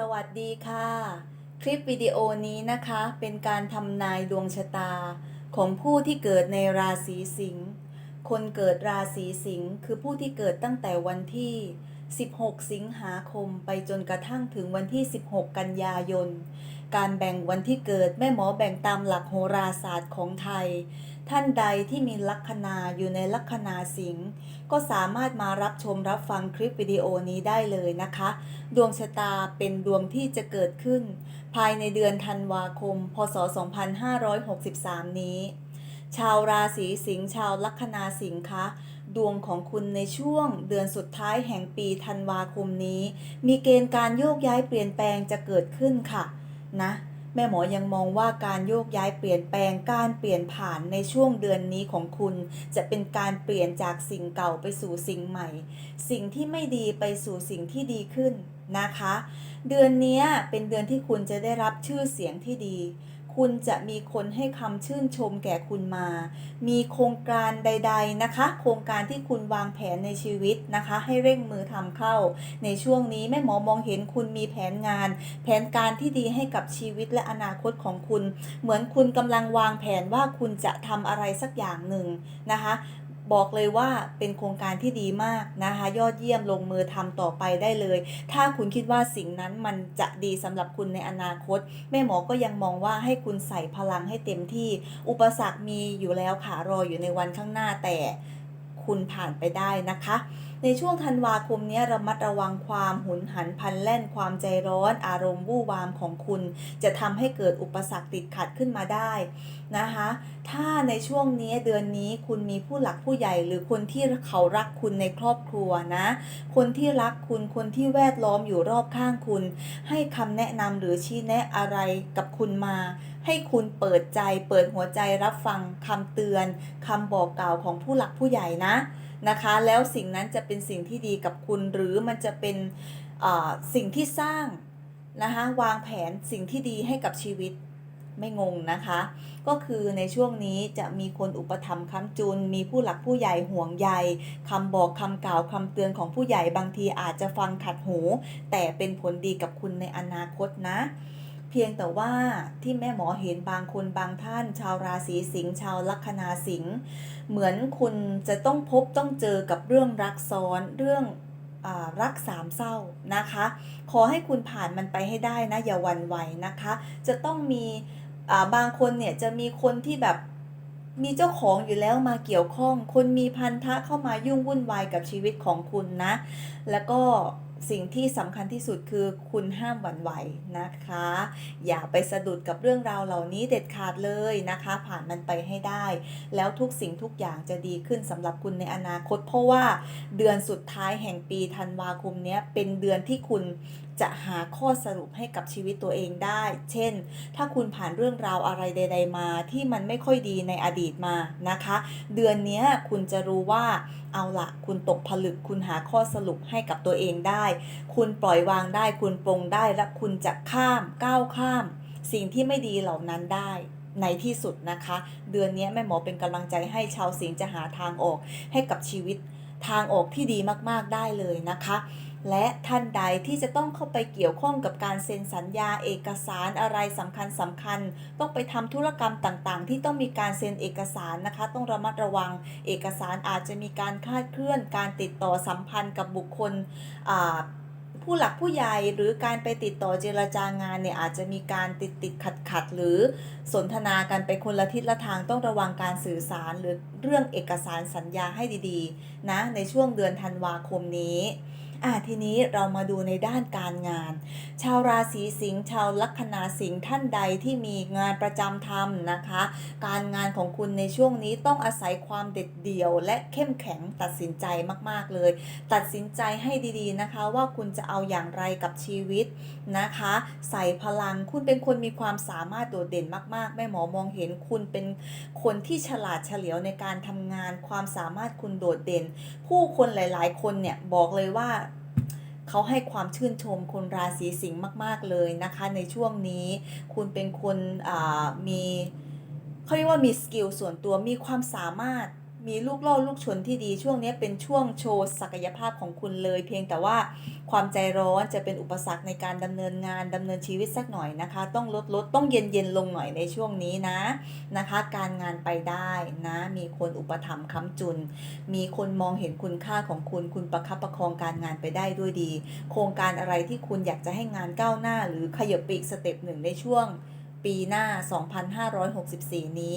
สวัสดีค่ะ คลิปวิดีโอนี้นะคะเป็นการทำนายดวงชะตา ของผู้ที่เกิดในราศีสิงห์คนเกิดราศีสิงห์คือผู้ที่เกิดตั้งแต่วันที่ 16 สิงหาคมไปจนกระทั่งถึงวันที่ 16 กันยายน การแบ่งวันที่เกิดแม่หมอแบ่งตามหลักโหราศาสตร์ของไทย ท่านใดที่มีลัคนาอยู่ในลัคนาสิงห์ ก็สามารถมารับชมรับฟังคลิปวิดีโอนี้ได้เลยนะคะ ดวงชะตาเป็นดวงที่จะเกิดขึ้น ภายในเดือนธันวาคม พศ 2563 นี้ ชาวราศีสิงห์ชาวลัคนาสิงห์คะดวงของคุณในช่วงเดือนสุดท้ายแห่งปีธันวาคมนี้ มีเกณฑ์การโยกย้ายเปลี่ยนแปลงจะเกิดขึ้นค่ะนะ แม่หมอยังมองว่าการโยกย้ายเปลี่ยนแปลงการเปลี่ยนผ่านในช่วงเดือนนี้ของคุณ จะเป็นการเปลี่ยนจากสิ่งเก่าไปสู่สิ่งใหม่ สิ่งที่ไม่ดีไปสู่สิ่งที่ดีขึ้นนะคะ เดือนนี้เป็นเดือนที่คุณจะได้รับชื่อเสียงที่ดี คุณจะมีคนให้คำชื่นชมแก่คุณมา มีโครงการใด ๆนะคะ โครงการที่คุณวางแผนในชีวิตนะคะ ให้เร่งมือทำเข้า ในช่วงนี้แม่หมอมองเห็นคุณมีแผนงาน แผนการที่ดีให้กับชีวิตและอนาคตของคุณ เหมือนคุณกำลังวางแผนว่าคุณจะทำอะไรสักอย่างหนึ่งนะคะ บอกเลยว่าเป็นโครงการที่ดีมากนะคะ ยอดเยี่ยมลงมือทำต่อไปได้เลย ถ้าคุณคิดว่าสิ่งนั้นมันจะดีสำหรับคุณในอนาคต แม่หมอก็ยังมองว่าให้คุณใส่พลังให้เต็มที่ อุปสรรคมีอยู่แล้วค่ะรออยู่ในวันข้างหน้าแต่คุณผ่านไปได้นะคะ ในช่วงธันวาคมนี้ระมัดระวังความหุนหันพลันแล่นความใจร้อน อารมณ์วู่วามของคุณ จะทำให้เกิดอุปสรรคติดขัดขึ้นมาได้นะคะ ถ้าในช่วงนี้เดือนนี้คุณมีผู้หลักผู้ใหญ่ หรือคนที่เขารักคุณในครอบครัวนะ คนที่รักคุณคนที่แวดล้อมอยู่รอบข้างคุณ ให้คำแนะนำหรือชี้แนะอะไรกับคุณมา ให้คุณเปิดใจเปิดหัวใจรับฟังคำเตือนคำบอกกล่าวของผู้หลักผู้ใหญ่นะนะคะ แล้วสิ่งนั้นจะเป็นสิ่งที่ดีกับคุณหรือมันจะเป็นสิ่งที่สร้างนะคะวางแผนสิ่งที่ดีให้กับชีวิต ไม่งงนะคะ ก็คือในช่วงนี้จะมีคนอุปถัมภ์ค้ำจุน มีผู้หลักผู้ใหญ่ห่วงใยคำบอกคำกล่าวคำเตือนของผู้ใหญ่บางทีอาจจะฟังขัดหู แต่เป็นผลดีกับคุณในอนาคตนะเพียงแต่ว่าที่แม่หมอเห็นบางคนบางท่าน ชาวราศีสิงห์ชาวลัคนาสิงห์เหมือนคุณจะต้องพบต้องเจอกับเรื่องรักซ้อนเรื่องอรักสามเศร้านะคะ ขอให้คุณผ่านมันไปให้ได้นะอย่าวันไหวนะคะ จะต้องมี บางคนเนี่ยจะมีคนที่แบบมีเจ้าของอยู่แล้วมาเกี่ยวข้อง คนมีพันธะเข้ามายุ่งวุ่นวายกับชีวิตของคุณนะ แล้วก็สิ่งที่สำคัญที่สุดคือคุณห้ามหวั่นไหวนะคะ อย่าไปสะดุดกับเรื่องราวเหล่านี้เด็ดขาดเลยนะคะ ผ่านมันไปให้ได้ แล้วทุกสิ่งทุกอย่างจะดีขึ้นสำหรับคุณในอนาคต เพราะว่าเดือนสุดท้ายแห่งปีธันวาคมเนี้ยเป็นเดือนที่คุณ จะหาข้อสรุปให้กับชีวิตตัวเองได้ เช่น ถ้าคุณผ่านเรื่องราวอะไรใด ๆ มาที่มันไม่ค่อยดีในอดีตมานะคะ เดือนนี้คุณจะรู้ว่าเอาละคุณตกผลึกคุณหาข้อสรุปให้กับตัวเองได้ คุณปล่อยวางได้ คุณปรงได้และคุณจะข้ามก้าวข้าม สิ่งที่ไม่ดีเหล่านั้นได้ในที่สุดนะคะ เดือนนี้แม่หมอเป็นกำลังใจให้ชาวสิงห์จะหาทางออกให้กับชีวิตทางออกที่ดีมากๆได้เลยนะคะ และท่านใดที่จะต้องเข้าไปเกี่ยวข้องกับการเซ็นสัญญาเอกสารอะไรสำคัญสำคัญ ต้องไปทำธุรกรรมต่างๆ ที่ต้องมีการเซ็นเอกสารนะคะ ต้องระมัดระวัง เอกสารอาจจะมีการคลาดเคลื่อน การติดต่อสัมพันธ์กับบุคคลผู้หลักผู้ใหญ่หรือการไปติดต่อเจรจางานเนี่ยอาจจะมีการติดติดขัดขัดหรือสนทนากันไปคนละทิศละทางต้องระวังการสื่อสารหรือเรื่องเอกสารสัญญาให้ดีๆนะในช่วงเดือนธันวาคมนี้ อะทีนี้เรามาดูในด้านการงาน ชาวราศีสิงห์ชาวลัคนาสิงห์ท่านใดที่มีงานประจำทำนะคะ การงานของคุณในช่วงนี้ต้องอาศัยความเด็ดเดี่ยว และเข้มแข็งตัดสินใจมากๆเลย ตัดสินใจให้ดีๆนะคะ ว่าคุณจะเอาอย่างไรกับชีวิตนะคะ ใส่พลังคุณเป็นคนมีความสามารถโดดเด่นมากๆแม่หมอมองเห็นคุณเป็นคนที่ฉลาดเฉลียวในการทำงาน ความสามารถคุณโดดเด่น ผู้คนหลาย ๆ คนเนี่ยบอกเลยว่า เขาให้ความชื่นชมคนราศีสิงห์มาก ๆ เลยนะคะ ในช่วงนี้ คุณเป็นคนอ่ามีเขาเรียกว่ามีสกิลส่วนตัวมีความสามารถ มีลูกล่อลูกชนที่ดีช่วงนี้เป็นช่วงโชว์ศักยภาพของคุณเลย เพียงแต่ว่าความใจร้อนจะเป็นอุปสรรคในการดำเนินงานดำเนินชีวิตสักหน่อยนะคะ ต้องลดลดต้องเย็นเย็นลงหน่อยในช่วงนี้นะนะคะ การงานไปได้นะ มีคนอุปถัมภ์ค้ำจุน มีคนมองเห็นคุณค่าของคุณคุณประคับประคองการงานไปได้ด้วยดี โครงการอะไรที่คุณอยากจะให้งานก้าวหน้า หรือขยับไปอีกสเต็ปหนึ่งในช่วง ปีหน้า 2564 นี้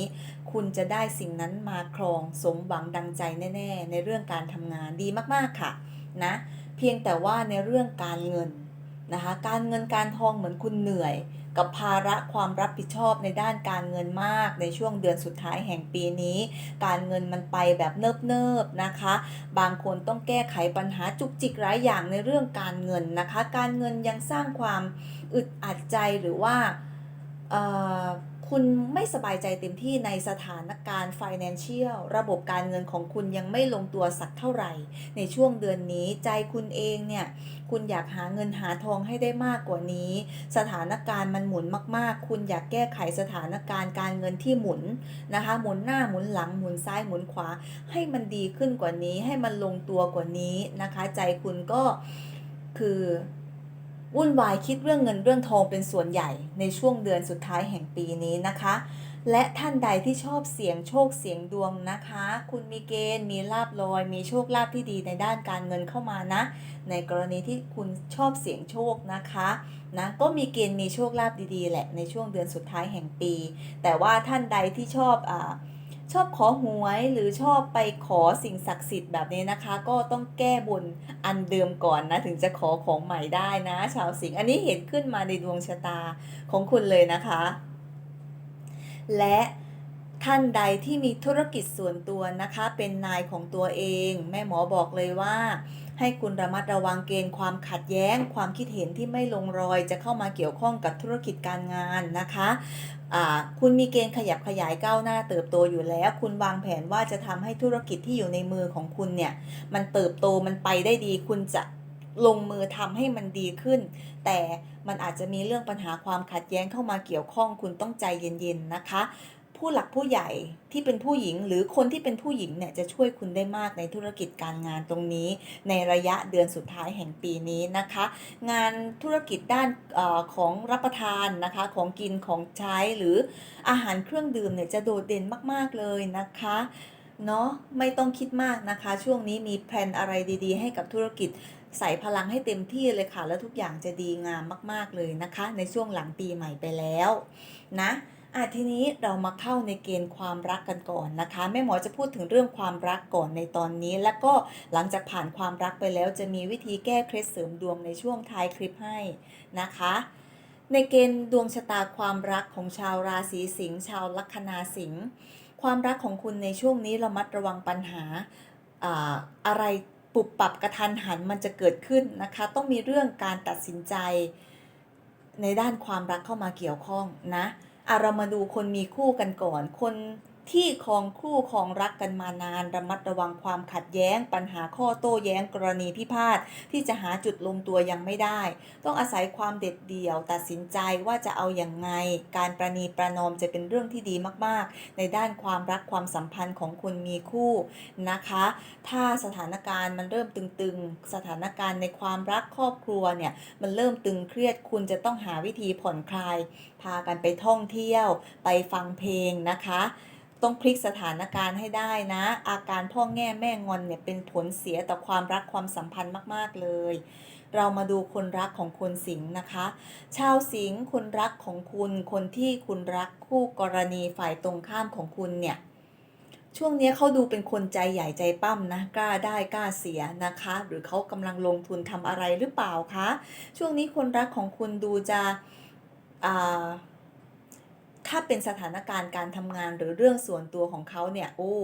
คุณจะได้สิ่งนั้นมาครองสมหวังดังใจแน่ ๆ ในเรื่องการทำงานดีมากๆค่ะนะเพียงแต่ว่าในเรื่องการเงินนะคะการเงินการทองเหมือนคุณเหนื่อย กับภาระความรับผิดชอบในด้านการเงินมากในช่วงเดือนสุดท้ายแห่งปีนี้ การเงินมันไปแบบเนิบๆนะคะ บางคนต้องแก้ไขปัญหาจุกจิกหลายอย่างในเรื่องการเงินนะคะ การเงินยังสร้างความอึดอัดใจหรือว่า คุณไม่สบายใจเต็มที่ในสถานการณ์ financial ระบบการเงินของคุณยังไม่ลงตัวสักเท่าไหร่ ในช่วงเดือนนี้ใจคุณเองเนี่ย คุณอยากหาเงินหาทองให้ได้มากกว่านี้ สถานการณ์มันหมุนมากๆ คุณอยากแก้ไขสถานการณ์การเงินที่หมุนนะคะ หมุนหน้าหมุนหลังหมุนซ้ายหมุนขวา ให้มันดีขึ้นกว่านี้ ให้มันลงตัวกว่านี้นะคะ ใจคุณก็คือ วุ่นวายคิดเรื่องเงินเรื่องทองเป็นส่วนใหญ่ในช่วงเดือนสุดท้ายแห่งปีนี้นะคะ และท่านใดที่ชอบเสียงโชคเสียงดวงนะคะ คุณมีเกณฑ์มีลาบลอย มีโชคลาภที่ดีในด้านการเงินเข้ามานะ ในกรณีที่คุณชอบเสียงโชคนะคะนะก็มีเกณฑ์มีโชคลาภดีๆแหละในช่วงเดือนสุดท้ายแห่งปี แต่ว่าท่านใดที่ชอบอ่า ชอบขอหวยหรือชอบไปขอสิ่งศักดิ์สิทธิ์แบบนี้นะคะ ก็ต้องแก้บนอันเดิมก่อนนะถึงจะขอของใหม่ได้นะ ชาวสิงห์อันนี้เห็นขึ้นมาในดวงชะตาของคุณเลยนะคะ และท่านใดที่มีธุรกิจส่วนตัวนะคะ เป็นนายของตัวเอง แม่หมอบอกเลยว่า ให้คุณระมัดระวังเกณฑ์ความขัดแย้ง ความคิดเห็นที่ไม่ลงรอยจะเข้ามาเกี่ยวข้องกับธุรกิจการงานนะคะ คุณมีเกณฑ์ขยับขยายก้าวหน้าเติบโตอยู่แล้ว คุณวางแผนว่าจะทำให้ธุรกิจที่อยู่ในมือของคุณเนี่ย มันเติบโตมันไปได้ดี คุณจะลงมือทำให้มันดีขึ้น แต่มันอาจจะมีเรื่องปัญหาความขัดแย้งเข้ามาเกี่ยวข้อง คุณต้องใจเย็นๆนะคะ ผู้หลักผู้ใหญ่ที่เป็นผู้หญิงหรือคนที่เป็นผู้หญิงเนี่ยจะช่วยคุณได้มากในธุรกิจการงานตรงนี้ ในระยะเดือนสุดท้ายแห่งปีนี้นะคะ งานธุรกิจด้านออของรับประทานนะคะของกินของใช้หรืออาหารเครื่องดื่มเนี่ยจะโดดเด่นมากๆเลยนะคะเนาะไม่ต้องคิดมากนะคะ ช่วงนี้มีแพลนอะไรดีๆ ให้กับธุรกิจใส่พลังให้เต็มที่เลยค่ะ แล้วทุกอย่างจะดีงามมาก ๆเลยนะคะ ในช่วงหลังปีใหม่ไปแล้วนะ อะทีนี้เรามาเข้าในเกณฑ์ความรักกันก่อนนะคะแม่หมอจะพูดถึงเรื่องความรักก่อนในตอนนี้ แล้วก็หลังจากผ่านความรักไปแล้วจะมีวิธีแก้เคล็ดเสริมดวงในช่วงท้ายคลิปให้นะคะ ในเกณฑ์ดวงชะตาความรักของชาวราศีสิงห์ชาวลัคนาสิงห์ความรักของคุณในช่วงนี้เระมัดระวังปัญหาอ่าอะไรปุบปรับกระทันหันมันจะเกิดขึ้นนะคะ ต้องมีเรื่องการตัดสินใจในด้านความรักเข้ามาเกี่ยวข้องนะ อะเรามาดูคนมีคู่กันก่อน คน ที่ครองคู่ครองรักกันมานานระมัดระวังความขัดแย้ง ปัญหาข้อโต้แย้งกรณีพิพาทที่จะหาจุดลงตัวยังไม่ได้ ต้องอาศัยความเด็ดเดี่ยว ตัดสินใจว่าจะเอาอย่างไง การประนีประนอมจะเป็นเรื่องที่ดีมากๆ ในด้านความรักความสัมพันธ์ของคนมีคู่นะคะ ถ้าสถานการณ์มันเริ่มตึงๆ สถานการณ์ในความรักครอบครัวเนี่ยมันเริ่มตึงเครียดคุณจะต้องหาวิธีผ่อนคลาย พากันไปท่องเที่ยว ไปฟังเพลงนะคะ ต้องพลิกสถานการณ์ให้ได้นะ อาการพ่อแง่แม่งอนเนี่ยเป็นผลเสียต่อความรักความสัมพันธ์มาก ๆ เลย เรามาดูคนรักของคนสิงห์นะคะ ชาวสิงห์คนรักของคุณ คนที่คุณรักคู่กรณีฝ่ายตรงข้ามของคุณเนี่ยช่วงนี้เขาดูเป็นคนใจใหญ่ใจปั้มนะกล้าได้กล้าเสียนะคะ หรือเขากำลังลงทุนทำอะไรหรือเปล่าคะช่วงนี้คนรักของคุณดูจะอ่า ถ้าเป็นสถานการณ์การทำงานหรือเรื่องส่วนตัวของเขาเนี่ย โอ้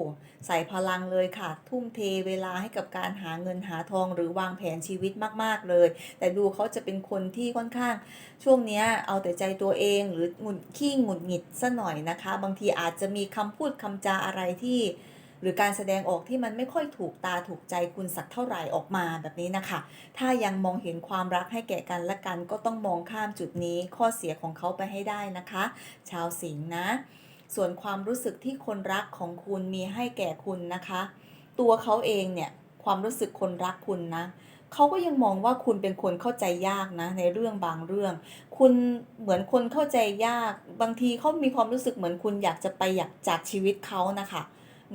ใส่พลังเลยค่ะ ทุ่มเทเวลาให้กับการหาเงินหาทองหรือวางแผนชีวิตมาก ๆ เลย แต่ดูเขาจะเป็นคนที่ค่อนข้าง ช่วงนี้เอาแต่ใจตัวเองหรือหงุดขี้หงุดหงิดซะหน่อยนะคะ บางทีอาจจะมีคำพูดคำจาอะไรที่ หรือการแสดงออกที่มันไม่ค่อยถูกตาถูกใจคุณสักเท่าไหร่ออกมาแบบนี้นะคะ ถ้ายังมองเห็นความรักให้แก่กันและกัน ก็ต้องมองข้ามจุดนี้ข้อเสียของเขาไปให้ได้นะคะ ชาวสิงห์นะ ส่วนความรู้สึกที่คนรักของคุณมีให้แก่คุณนะคะ ตัวเขาเองเนี่ยความรู้สึกคนรักคุณนะเขาก็ยังมองว่าคุณเป็นคนเข้าใจยากนะ ในเรื่องบางเรื่อง คุณเหมือนคนเข้าใจยาก บางทีเขามีความรู้สึกเหมือนคุณอยากจะไปอยากจากชีวิตเขานะคะ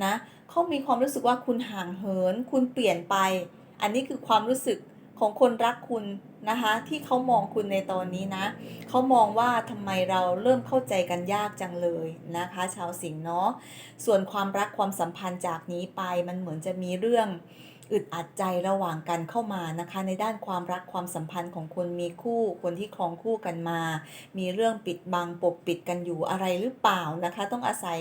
นะเขามีความรู้สึกว่าคุณห่างเหิน คุณเปลี่ยนไป อันนี้คือความรู้สึกของคนรักคุณนะคะ ที่เขามองคุณในตอนนี้นะเขามองว่าทำไมเราเริ่มเข้าใจกันยากจังเลยนะคะ ชาวสิงห์เนาะส่วนความรักความสัมพันธ์จากนี้ไปมันเหมือนจะมีเรื่องอึดอัดใจระหว่างกันเข้ามานะคะ ในด้านความรักความสัมพันธ์ของคนมีคู่คนที่ครองคู่กันมา มีเรื่องปิดบังปกปิดกันอยู่อะไรหรือเปล่านะคะ ต้องอาศัย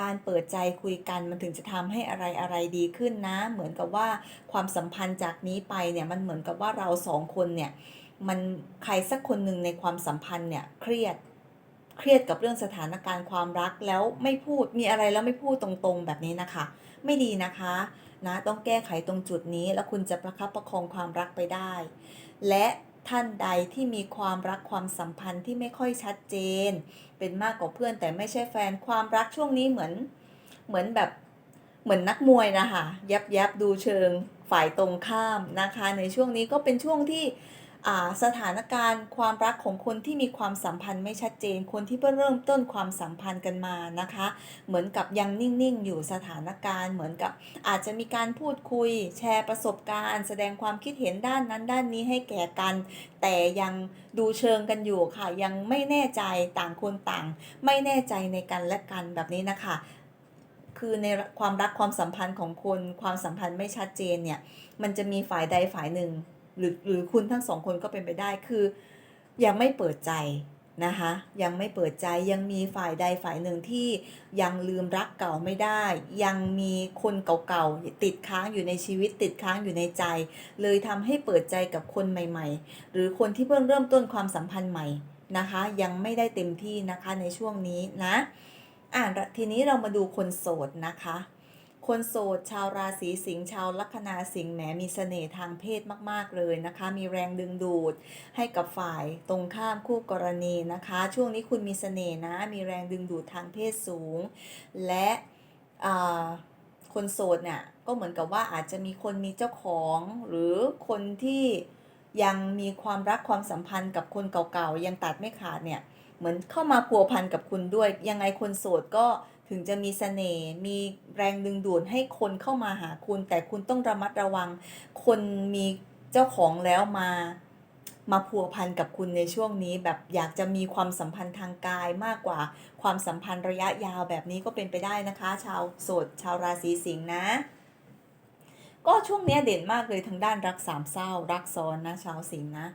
การเปิดใจคุยกันมันถึงจะทำให้อะไรอะไรดีขึ้นนะ เหมือนกับว่าความสัมพันธ์จากนี้ไปเนี่ยมันเหมือนกับว่าเราสองคนเนี่ยมันใครสักคนหนึ่งในความสัมพันธ์เนี่ยเครียดเครียดกับเรื่องสถานการณ์ความรักแล้วไม่พูดมีอะไรแล้วไม่พูดตรงๆ แบบนี้นะคะ ไม่ดีนะคะนะต้องแก้ไขตรงจุดนี้แล้วคุณจะประคับประคองความรักไปได้ และ ท่านใดที่มีความรักความสัมพันธ์ที่ไม่ค่อยชัดเจน เป็นมากกว่าเพื่อนแต่ไม่ใช่แฟนความรักช่วงนี้เหมือนเหมือนแบบเหมือนนักมวยนะคะยับยับดูเชิงฝ่ายตรงข้ามนะคะ ในช่วงนี้ก็เป็นช่วงที่ สถานการณ์ความรักของคนที่มีความสัมพันธ์ไม่ชัดเจน คนที่เพิ่งเริ่มต้นความสัมพันธ์กันมานะคะ เหมือนกับยังนิ่งๆอยู่สถานการณ์เหมือนกับอาจจะมีการพูดคุย แชร์ประสบการณ์ แสดงความคิดเห็นด้านนั้นด้านนี้ให้แก่กัน แต่ยังดูเชิงกันอยู่ค่ะ ยังไม่แน่ใจต่างคนต่าง ไม่แน่ใจในกันและกันแบบนี้นะคะคือในความรักความสัมพันธ์ของคนความสัมพันธ์ไม่ชัดเจนเนี่ยมันจะมีฝ่ายใดฝ่ายหนึ่ง หรือหรือคุณทั้งสองคนก็เป็นไปได้คือ ยังไม่เปิดใจนะคะยังไม่เปิดใจยังมีฝ่ายใดฝ่ายหนึ่งที่ยังลืมรักเก่าไม่ได้ ยังมีคนเก่าๆติดค้างอยู่ในชีวิตติดค้างอยู่ในใจ เลยทำให้เปิดใจกับคนใหม่ ๆ หรือคนที่เพิ่งเริ่มต้นความสัมพันธ์ใหม่นะคะ ยังไม่ได้เต็มที่นะคะในช่วงนี้นะอะทีนี้เรามาดูคนโสดนะคะ คนโสดชาวราศีสิงห์ชาวลัคนาสิงห์แหมมีเสน่ห์ทางเพศมากๆเลยนะคะ มีแรงดึงดูดให้กับฝ่ายตรงข้ามคู่กรณีนะคะ ช่วงนี้คุณมีเสน่ห์นะ มีแรงดึงดูดทางเพศสูง และคนโสดเนี่ยก็เหมือนกับว่าอาจจะมีคนมีเจ้าของ หรือคนที่ยังมีความรักความสัมพันธ์กับคนเก่าๆยังตัดไม่ขาดเนี่ยเหมือนเข้ามาพัวพันกับคุณด้วย ยังไงคนโสดก็ ถึงจะมีเสน่ห์มีแรงดึงดูดให้คนเข้ามาหาคุณ แต่คุณต้องระมัดระวัง คนมีเจ้าของแล้วมามาพัวพันกับคุณในช่วงนี้ แบบอยากจะมีความสัมพันธ์ทางกายมากกว่า ความสัมพันธ์ระยะยาวแบบนี้ก็เป็นไปได้นะคะ ชาวโสดชาวราศีสิงห์นะก็ช่วงนี้เด่นมากเลยทางด้านรักสามเศร้ารักซ้อนนะชาวสิงห์นะ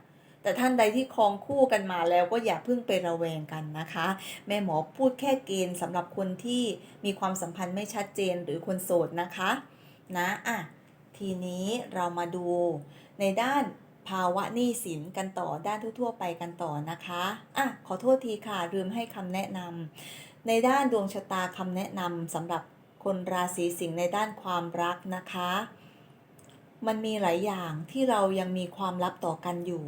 แต่ท่านใดที่ครองคู่กันมาแล้วก็อย่าเพิ่งไประแวงกันนะคะ แม่หมอพูดแค่เกณฑ์สำหรับคนที่มีความสัมพันธ์ไม่ชัดเจนหรือคนโสดนะคะนะอะทีนี้เรามาดูในด้านภาวะหนี้สินกันต่อด้านทั่วๆไปกันต่อนะคะอะขอโทษทีค่ะลืมให้คำแนะนำในด้านดวงชะตาคำแนะนำสำหรับคนราศีสิงห์ในด้านความรักนะคะ มันมีหลายอย่างที่เรายังมีความลับต่อกันอยู่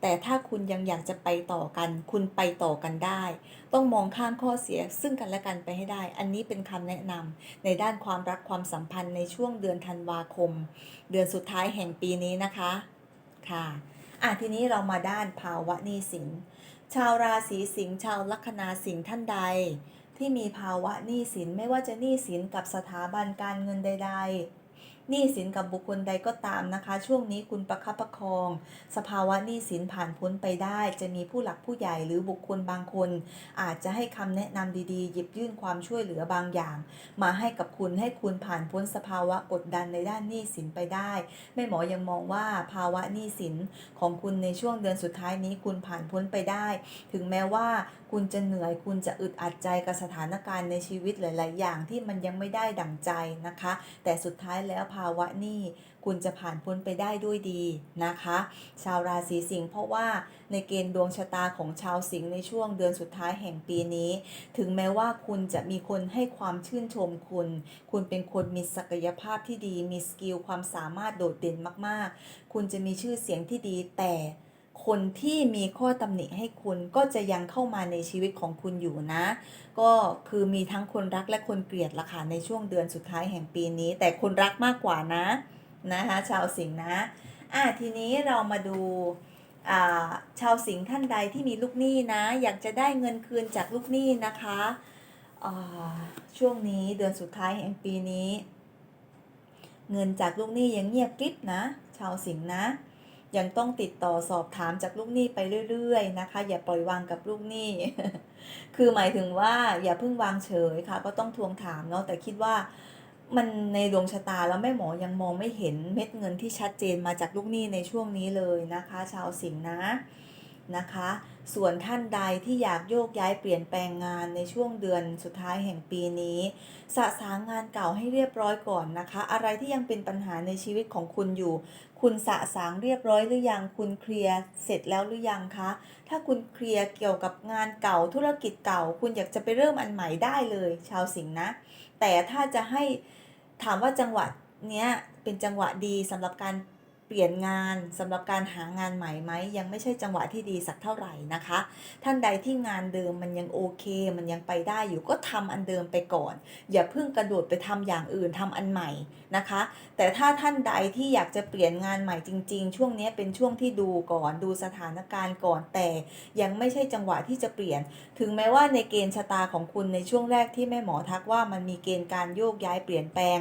แต่ถ้าคุณยังอยากจะไปต่อกัน คุณไปต่อกันได้ ต้องมองข้ามข้อเสียซึ่งกันและกันไปให้ได้ อันนี้เป็นคำแนะนำในด้านความรักความสัมพันธ์ในช่วงเดือนธันวาคม เดือนสุดท้ายแห่งปีนี้นะคะค่ะอะทีนี้เรามาด้านภาวะหนี้สิน ชาวราศีสิงห์ชาวลัคนาสิงห์ท่านใด ที่มีภาวะหนี้สินไม่ว่าจะหนี้สินกับสถาบันการเงินใด ๆ หนี้สินกับบุคคลใดก็ตามนะคะ ช่วงนี้คุณประคับประคอง สภาวะหนี้สินผ่านพ้นไปได้ จะมีผู้หลักผู้ใหญ่หรือบุคคลบางคน อาจจะให้คำแนะนำดีๆ หยิบยื่นความช่วยเหลือบางอย่าง มาให้กับคุณให้คุณผ่านพ้นสภาวะกดดันในด้านหนี้สินไปได้แม่หมอยังมองว่าภาวะหนี้สินของคุณในช่วงเดือนสุดท้ายนี้คุณผ่านพ้นไปได้ ถึงแม้ว่า คุณจะเหนื่อยคุณจะอึดอัดใจกับสถานการณ์ในชีวิตหลาย ๆ อย่างที่มันยังไม่ได้ดั่งใจนะคะ แต่สุดท้ายแล้วภาวะนี้คุณจะผ่านพ้นไปได้ด้วยดีนะคะ ชาวราศีสิงห์เพราะว่าในเกณฑ์ดวงชะตาของชาวสิงห์ในช่วงเดือนสุดท้ายแห่งปีนี้ ถึงแม้ว่าคุณจะมีคนให้ความชื่นชมคุณ คุณเป็นคนมีศักยภาพที่ดี มีสกิลความสามารถโดดเด่นมาก ๆ คุณจะมีชื่อเสียงที่ดีแต่ คนที่มีข้อตำหนิให้คุณก็จะยังเข้ามาในชีวิตของคุณอยู่นะ ก็คือมีทั้งคนรักและคนเกลียดละค่ะในช่วงเดือนสุดท้ายแห่งปีนี้ แต่คนรักมากกว่านะนะคะชาวสิงห์นะอะทีนี้เรามาดูาชาวสิงห์ท่านใดที่มีลูกหนี้นะ อยากจะได้เงินคืนจากลูกหนี้นะคะช่วงนี้เดือนสุดท้ายแห่งปีนี้ เงินจากลูกหนี้ยังเงียบกริบนะ ชาวสิงห์นะ ยังต้องติดต่อสอบถามจากลูกหนี้ไปเรื่อยๆนะคะ อย่าปล่อยวางกับลูกหนี้ คือหมายถึงว่าอย่าเพิ่งวางเฉยค่ะ ก็ต้องทวงถามเนาะแต่คิดว่ามันในดวงชะตาแล้วแม่หมอยังมองไม่เห็นเม็ดเงินที่ชัดเจนมาจากลูกหนี้ในช่วงนี้เลยนะคะ ชาวสิงห์นะนะคะ ส่วนท่านใดที่อยากโยกย้ายเปลี่ยนแปลงงานในช่วงเดือนสุดท้ายแห่งปีนี้ สะสางงานเก่าให้เรียบร้อยก่อนนะคะ อะไรที่ยังเป็นปัญหาในชีวิตของคุณอยู่ คุณสะสางเรียบร้อยหรือยังคุณเคลียร์เสร็จแล้วหรือยังคะ ถ้าคุณเคลียร์เกี่ยวกับงานเก่าธุรกิจเก่า คุณอยากจะไปเริ่มอันใหม่ได้เลย ชาวสิงห์นะ แต่ถ้าจะให้ถามว่าจังหวะเนี้ยเป็นจังหวะดีสำหรับการ เปลี่ยนงานสำหรับการหางานใหม่ไหมยังไม่ใช่จังหวะที่ดีสักเท่าไหร่นะคะ ท่านใดที่งานเดิมมันยังโอเค มันยังไปได้อยู่ก็ทำอันเดิมไปก่อน อย่าเพิ่งกระโดดไปทำอย่างอื่นทำอันใหม่ นะคะ แต่ถ้าท่านใดที่อยากจะเปลี่ยนงานใหม่จริง ๆ ช่วงนี้เป็นช่วงที่ดูก่อนดูสถานการณ์ก่อนแต่ ยังไม่ใช่จังหวะที่จะเปลี่ยน ถึงแม้ว่าในเกณฑ์ชะตาของคุณในช่วงแรกที่แม่หมอทักว่ามันมีเกณฑ์การโยกย้ายเปลี่ยนแปลง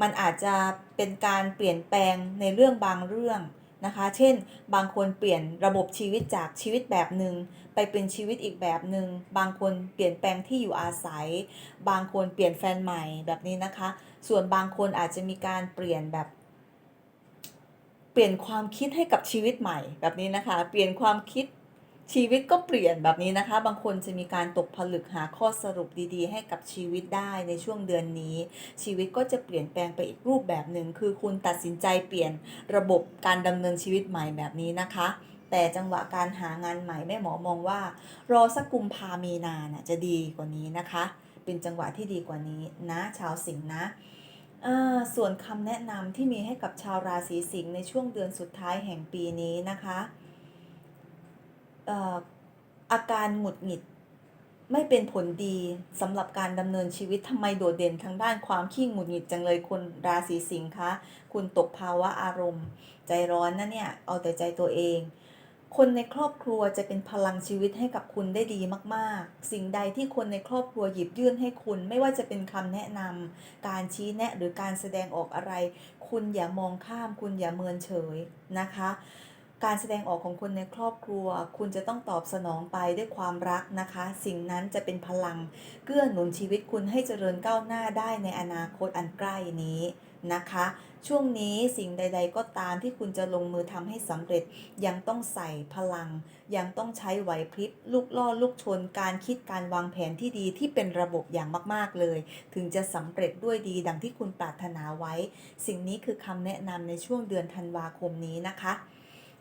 มันอาจจะเป็นการเปลี่ยนแปลงในเรื่องบางเรื่อง นะคะ เช่น บางคนเปลี่ยนระบบชีวิตจากชีวิตแบบหนึ่งไปเป็นชีวิตอีกแบบหนึ่ง บางคนเปลี่ยนแปลงที่อยู่อาศัย บางคนเปลี่ยนแฟนใหม่แบบนี้นะคะ ส่วนบางคนอาจจะมีการเปลี่ยนแบบ เปลี่ยนความคิดให้กับชีวิตใหม่แบบนี้นะคะ เปลี่ยนความคิด ชีวิตก็เปลี่ยนแบบนี้นะคะ บางคนจะมีการตกผลึกหาข้อสรุปดีๆ ให้กับชีวิตได้ในช่วงเดือนนี้ ชีวิตก็จะเปลี่ยนแปลงไปอีกรูปแบบหนึ่ง คือคุณตัดสินใจเปลี่ยนระบบการดำเนินชีวิตใหม่แบบนี้นะคะ แต่จังหวะการหางานใหม่แม่หมอมองว่า รอสักกุมภามีนานะจะดีกว่านี้นะคะ เป็นจังหวะที่ดีกว่านี้นะ ชาวสิงห์นะส่วนคำแนะนำที่มีให้กับชาวราศีสิงห์ในช่วงเดือนสุดท้ายแห่งปีนี้นะคะ อาการหงุดหงิด ไม่เป็นผลดีสำหรับการดำเนินชีวิตทำไมโดดเด่นทางด้านความขี้หงุดหงิดจังเลยคนราศีสิงห์คะคุณตกภาวะอารมณ์ ใจร้อนนะเนี่ยเอาแต่ใจตัวเองคนในครอบครัวจะเป็นพลังชีวิตให้กับคุณได้ดีมาก ๆ สิ่งใดที่คนในครอบครัวหยิบยื่นให้คุณ ไม่ว่าจะเป็นคำแนะนำการชี้แนะหรือการแสดงออกอะไร คุณอย่ามองข้าม คุณอย่าเมินเฉยนะคะ การแสดงออกของคนในครอบครัว คุณจะต้องตอบสนองไปด้วยความรักนะคะ สิ่งนั้นจะเป็นพลัง เกื้อหนุนชีวิตคุณให้เจริญก้าวหน้าได้ในอนาคตอันใกล้นี้นะคะ ช่วงนี้สิ่งใด ๆ ก็ตามที่คุณจะลงมือทำให้สำเร็จ ยังต้องใส่พลัง ยังต้องใช้ไหวพริบลูกล่อลูกชน การคิดการวางแผนที่ดีที่เป็นระบบอย่างมากๆเลย ถึงจะสำเร็จด้วยดีดังที่คุณปรารถนาไว้ สิ่งนี้คือคำแนะนำในช่วงเดือนธันวาคมนี้นะคะ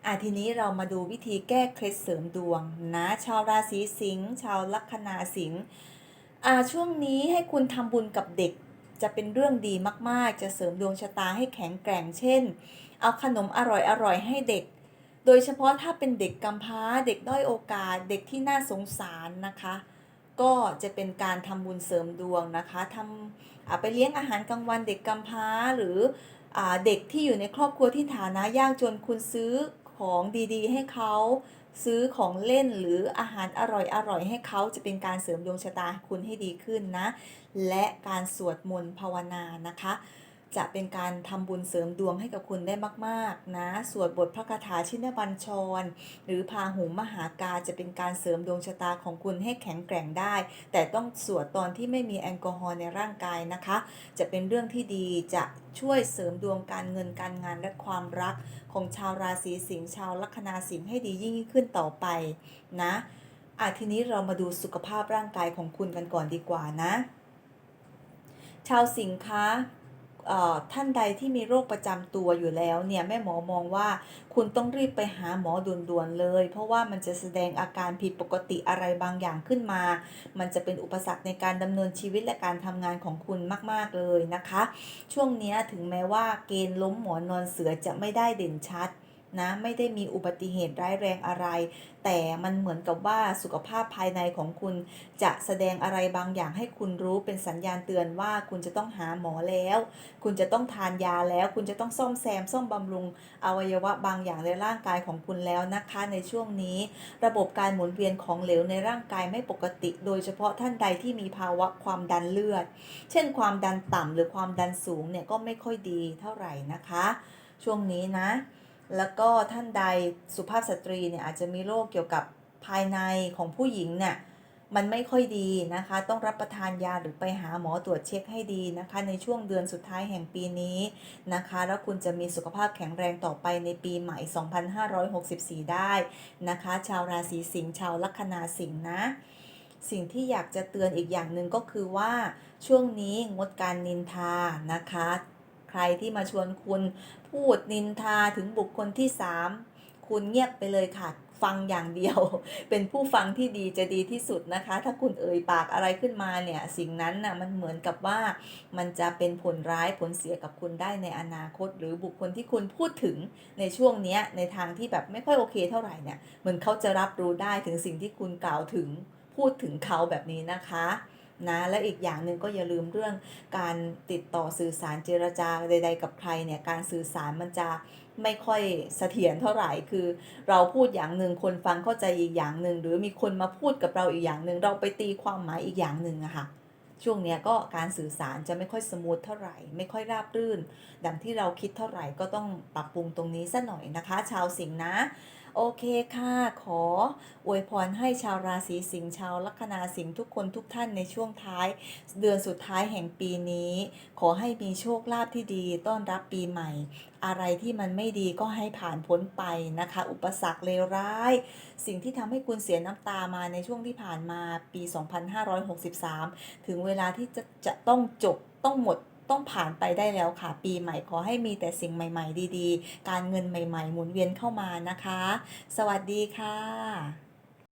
อะทีนี้เรามาดูวิธีแก้เคล็ดเสริมดวงนะชาวราศีสิงห์ชาวลัคนาสิงห์อ่าช่วงนี้ให้คุณทำบุญกับเด็กจะเป็นเรื่องดีมากๆ จะเสริมดวงชะตาให้แข็งแกร่งเช่น เอาขนมอร่อยๆให้เด็ก โดยเฉพาะถ้าเป็นเด็กกำพร้าเด็กด้อยโอกาสเด็กที่น่าสงสารนะคะ ก็จะเป็นการทำบุญเสริมดวงนะคะทำอ่าไปเลี้ยงอาหารกลางวันเด็กกำพร้าหรืออ่าเด็กที่อยู่ในครอบครัวที่ฐานะยากจนคุณซื้อ ของดีๆ ให้เขาซื้อของเล่นหรืออาหารอร่อยๆให้เขาจะเป็นการเสริมดวงชะตาคุณให้ดีขึ้นนะ และการสวดมนต์ภาวนานะคะ จะเป็นการทำบุญเสริมดวงให้กับคุณได้มากๆ นะ สวดบทพระคาถาชินบัญชร หรือพาหุงมหากาจะเป็นการเสริมดวงชะตาของคุณให้แข็งแกร่งได้ แต่ต้องสวดตอนที่ไม่มีแอลกอฮอล์ในร่างกายนะคะ จะเป็นเรื่องที่ดีจะช่วยเสริมดวงการเงินการงานและความรัก ของชาวราศีสิงห์ชาวลัคนาสิงห์ให้ดียิ่งขึ้นต่อไปนะอะทีนี้เรามาดูสุขภาพร่างกายของคุณกันก่อนดีกว่านะ ชาวสิงห์คะ ท่านใดที่มีโรคประจำตัวอยู่แล้วเนี่ยแม่หมอมองว่าคุณต้องรีบไปหาหมอด่วนๆเลย เพราะว่ามันจะแสดงอาการผิดปกติอะไรบางอย่างขึ้นมา มันจะเป็นอุปสรรคในการดำเนินชีวิตและการทำงานของคุณมากๆเลยนะคะ ช่วงนี้ถึงแม้ว่าเกณฑ์ล้มหมอนนอนเสือจะไม่ได้เด่นชัด นะไม่ได้มีอุบัติเหตุร้ายแรงอะไร แต่มันเหมือนกับว่าสุขภาพภายในของคุณ จะแสดงอะไรบางอย่างให้คุณรู้เป็นสัญญาณเตือนว่าคุณจะต้องหาหมอแล้ว คุณจะต้องทานยาแล้ว คุณจะต้องซ่อมแซมซ่อมบำรุง อวัยวะบางอย่างในร่างกายของคุณแล้วนะคะในช่วงนี้ ระบบการหมุนเวียนของเหลวในร่างกายไม่ปกติ โดยเฉพาะท่านใดที่มีภาวะความดันเลือด เช่น ความดันต่ำหรือความดันสูงเนี่ยก็ไม่ค่อยดีเท่าไหร่นะคะ ช่วงนี้นะ แล้วก็ท่านใดสุภาพสตรีเนี่ยอาจจะมีโรคเกี่ยวกับภายในของผู้หญิงเนี่ยมันไม่ค่อยดีนะคะ ต้องรับประทานยาหรือไปหาหมอตรวจเช็คให้ดีนะคะ ในช่วงเดือนสุดท้ายแห่งปีนี้นะคะ แล้วคุณจะมีสุขภาพแข็งแรงต่อไปในปีใหม่ 2564 ได้นะคะ ชาวราศีสิงห์ชาวลัคนาสิงห์นะ สิ่งที่อยากจะเตือนอีกอย่างหนึ่งก็คือว่าช่วงนี้งดการนินทานะคะ ใครที่มาชวนคุณพูดนินทาถึงบุคคลที่ 3 คุณเงียบไปเลยค่ะ ฟังอย่างเดียว เป็นผู้ฟังที่ดีจะดีที่สุดนะคะ ถ้าคุณเอ่ยปากอะไรขึ้นมาเนี่ยสิ่งนั้นน่ะมันเหมือนกับว่ามันจะเป็นผลร้ายผลเสียกับคุณได้ในอนาคต หรือบุคคลที่คุณพูดถึงในช่วงนี้ในทางที่แบบไม่ค่อยโอเคเท่าไหร่เนี่ยเหมือนเขาจะรับรู้ได้ถึงสิ่งที่คุณกล่าวถึงพูดถึงเขาแบบนี้นะคะ นะและอีกอย่างหนึ่งก็อย่าลืมเรื่องการติดต่อสื่อสารเจรจาใด ๆ กับใครเนี่ยการสื่อสารมันจะไม่ค่อยเสถียรเท่าไหร่คือ เราพูดอย่างหนึ่งคนฟังเข้าใจอีกอย่างหนึ่งหรือมีคนมาพูดกับเราอีกอย่างหนึ่งเราไปตีความหมายอีกอย่างหนึ่งอะค่ะช่วงนี้ก็การสื่อสารจะไม่ค่อยสมูทเท่าไหร่ ไม่ค่อยราบรื่น ดังที่เราคิดเท่าไหร่ก็ต้องปรับปรุงตรงนี้ซะหน่อยนะคะ ชาวสิงห์นะ โอเคค่ะ ขออวยพรให้ชาวราศีสิงห์ชาวลัคนาสิงห์ทุกคนทุกท่านในช่วงท้าย เดือนสุดท้ายแห่งปีนี้ ขอให้มีโชคลาภที่ดี ต้อนรับปีใหม่ อะไรที่มันไม่ดีก็ให้ผ่านพ้นไปนะคะ อุปสรรคเลวร้าย สิ่งที่ทำให้คุณเสียน้ำตามาในช่วงที่ผ่านมาปี 2563 ถึงเวลาที่จะจะต้องจบต้องหมด ต้องผ่านไปได้แล้วค่ะ ปีใหม่ขอให้มีแต่สิ่งใหม่ ๆ ดี ๆ การเงินใหม่ ๆ หมุนเวียนเข้ามานะคะ สวัสดีค่ะ